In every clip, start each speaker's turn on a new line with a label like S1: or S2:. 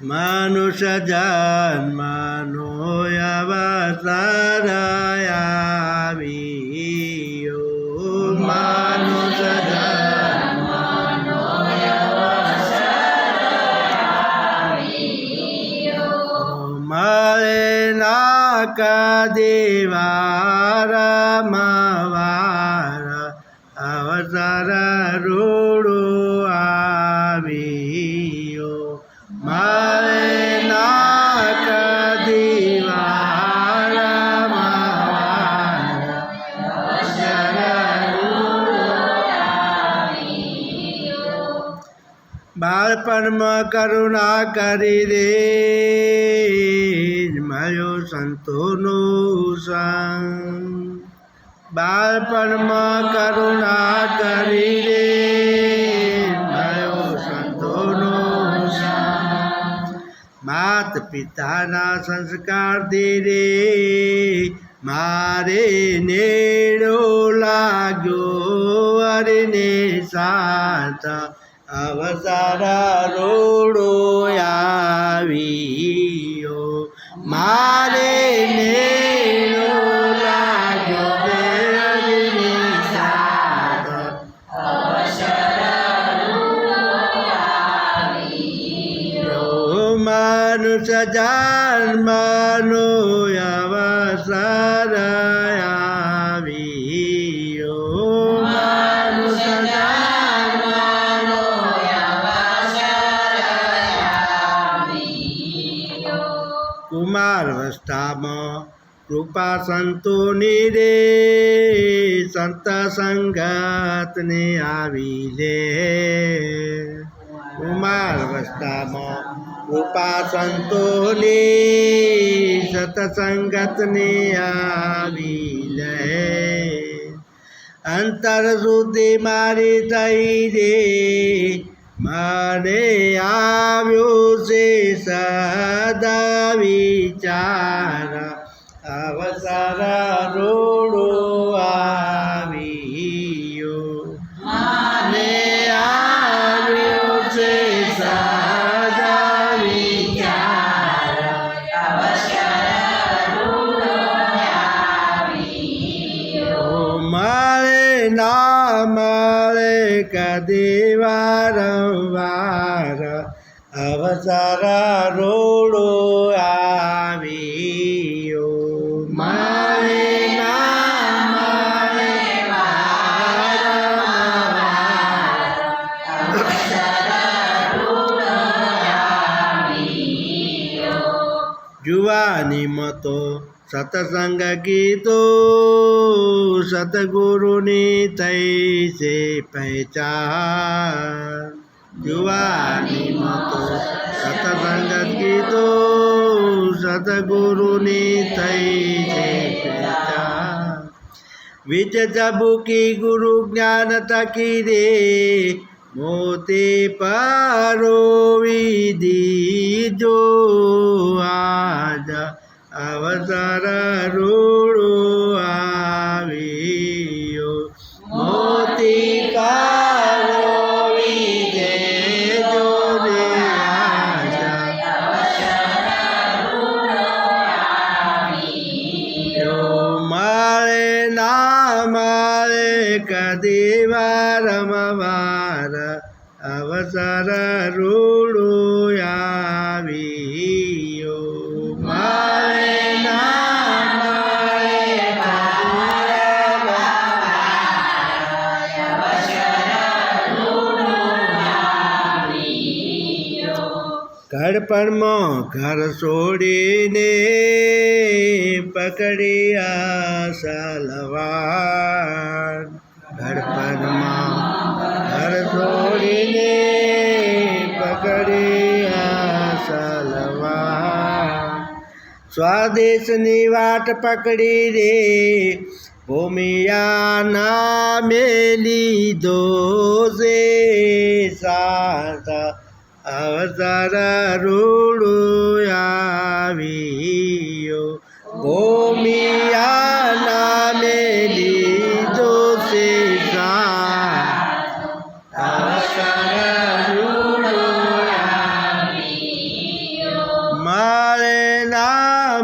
S1: મનુષ્ય જન્મનો અવસર આવ્યો માનુષ મળે ના કદીવાર મવાર અવસર રૂડો આવ્યો મળે બાળપણમાં કરુણા કરી રે માયો સંતોનો સંગ બાળપણમાં કરુણા કરી રે માયો સંતોનો માત પિતાના સંસ્કાર રે મારે નેડો લાગ્યો અરને સાત અવસર રોડો આવ્યો. મારે નેડો લાગ્યો અરને સાત મનુષ્ય જન્મનો અવસર કૃપા સંતોની રે, સંત સંગતને આવી લે. કુમાર અવસ્થામાં કૃપા સંતોની સતસંગતને આવી લે. અંતર સુધી મારી થઈ રે મારે આવ્યો છે, સદા વિચાર અવસર રોડો આવ્યો. મને આવ્યો છે સદા વિચાર મારે ના મારે કદી વારંવાર. અવસર રોડો જુવાની મતો સતસંગ ગીતો સતગુરુની થઈ છે પહેચાન યુવાની મતો સતસંગ ગીતો સતગુરુની થઈ છે પહેચાન વિચ જબુકી ગુરુ જ્ઞાન તકી રે મોતી પારો વિધિ જો આજ અવસર રૂડો અવસર રૂડો આવ્યો. મારે ઘર છોડીને પકડ્યા સલવાર સ્વદેશની વાટ પકડી રે. ભૂમિયા મેલી દો છે. સાધા અવતાર રૂડો આવ્યો ભૂમિયા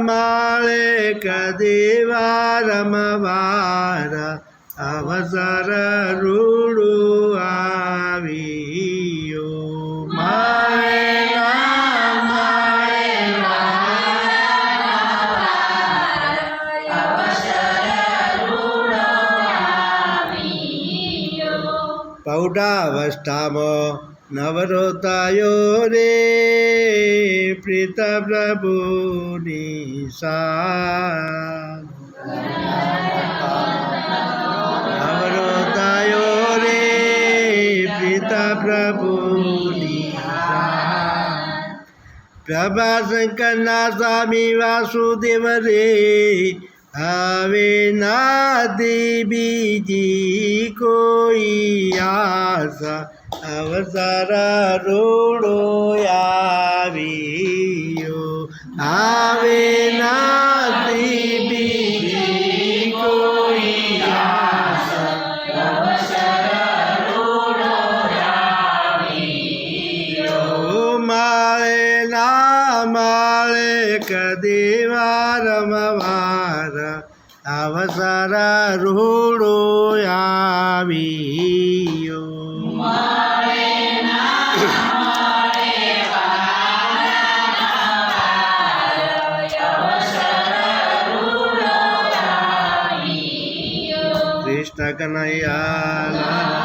S1: માળે કદેવા રમવારા અવસર રૂડું પૌઢાવસ્થામાં નવરોતાયો રે પ્રીત પ્રભુની સા નવરોતાયો રે પ્રીત પ્રભુની પ્રભાશંકરના સ્વામી વાસુદેવ રે હવે નાદી બીજી કોઈ આશા. અવસર રૂડો આવ્યો. આવે માળે કદી વારમવાર અવસર રૂડો આવ્યો કૃષ્ણ કનૈયા